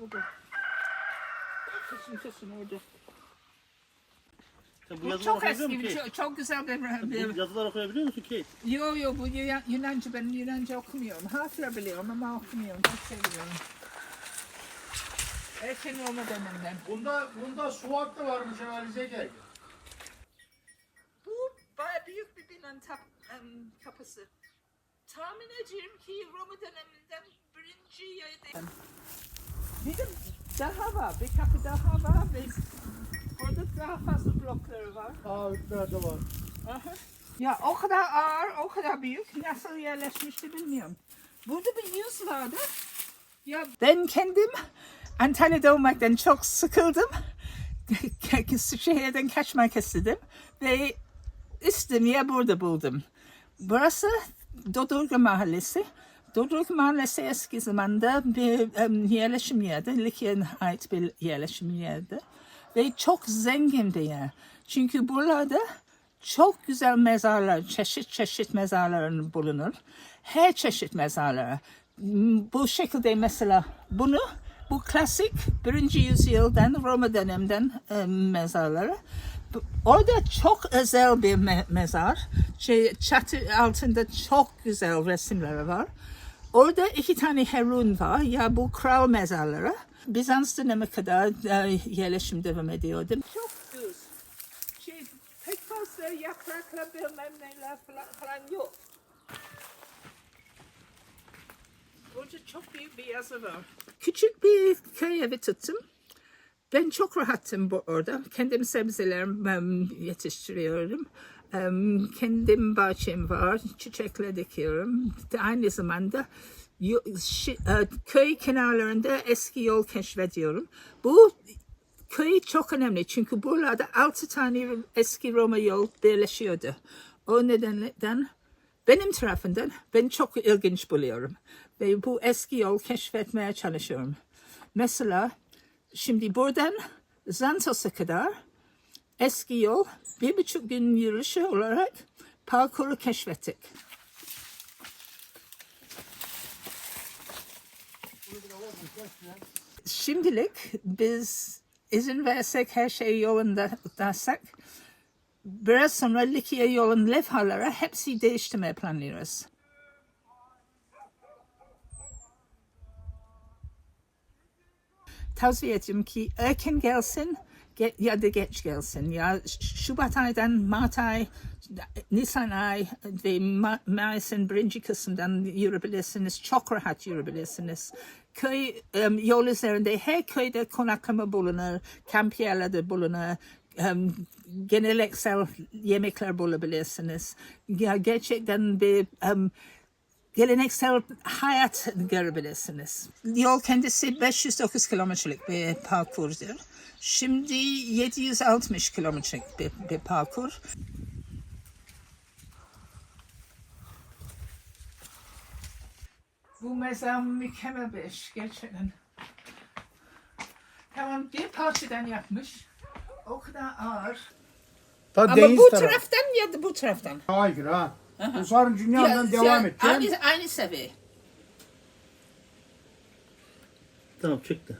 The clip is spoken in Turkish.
Orada. Kesin kesin orada. Sen bu Bu yazıları çok okuyabiliyor eski bir Kate? çok, çok güzel bir, Bu bir yazıları okuyabiliyor musun Kate? Yo yo bu Yunan, Yunanca ben Yunanca okumuyorum. Harfler biliyorum ama okumuyorum. Çok seviyorum. Erken Roma döneminden. Bunda bunda Suat da varmış analize gel. Bu baya büyük bir binanın tap, em, kapısı. Tahmin ediyorum ki Roma döneminden birinci yaydı. De daha var. Bir kapı daha var ve burada daha fazla blokları var. Aa üstlerde var. Aha. Ya o kadar ağır, o kadar büyük. Nasıl yerleşmişti bilmiyorum. Burada bir yüz vardı. Ya ben kendim Antalya'da olmaktan çok sıkıldım. Şehirden kaçmak istedim. Ve İstimye burada buldum. Burası Dodurga Mahallesi. Dodurga Mahallesi eski zamanda bir em, yerleşim yerdi. Likya'ya ait bir yerleşim yerdi. Ve çok zengin bir yer. Çünkü buralarda çok güzel mezarlar, çeşit çeşit mezarlar bulunur. Her çeşit mezarlar. Bu şekilde mesela bunu, bu klasik birinci yüzyıldan Roma döneminden e, mezarları. Orada çok özel bir me- mezar. Şey, çatı altında çok güzel resimleri var. Orada iki tane herun var. Ya bu kral mezarları. Bizans dönemi kadar e, yerleşim devam ediyordu. Çok düz. Şey, pek fazla yaprakla bilmem neler falan, yok. Burada çok büyük bir yazı var. Küçük bir köy evi tuttum. Ben çok rahatım bu orada. Kendim sebzelerimi yetiştiriyorum. Kendim bahçem var. Çiçekler dikiyorum. Aynı zamanda e, köy kenarlarında eski yol keşfediyorum. Bu köy çok önemli çünkü buralarda altı tane eski Roma yol birleşiyordu. O nedenden benim tarafından ben çok ilginç buluyorum. Ve bu eski yol keşfetmeye çalışıyorum. Mesela şimdi buradan Zantos'a kadar eski yol bir buçuk gün yürüyüşü olarak parkuru keşfettik. Şimdilik biz izin versek her şey yolunda dersek biraz sonra Likya yolun levhaları hepsi değiştirmeye planlıyoruz. Tavsiye ederim ki erken gelsin ge- ya da geç gelsin. Ya Şubat aydan Mart ay, Nisan ay ve Ma- Mayıs'ın birinci kısmından yürüyebilirsiniz. Çok rahat yürüyebilirsiniz. Köy em, yol üzerinde her köyde konaklama bulunur, kamp yerleri bulunur. em, geleneksel yemekler bulabilirsiniz. Ya gerçekten bir em, geleneksel hayat görebilirsiniz. Yol kendisi 509 kilometrelik bir parkurdur. Şimdi 760 kilometrelik bir, bir parkur. Bu mezar mükemmel bir iş gerçekten. Tamam bir parçadan yapmış. O kadar ağır. Ta Ama bu taraftan ya da bu taraftan. Hayır ha. Bu sarın dünyadan Ya- devam edeceksin. Aynı, aynı seviye. Tamam çıktı.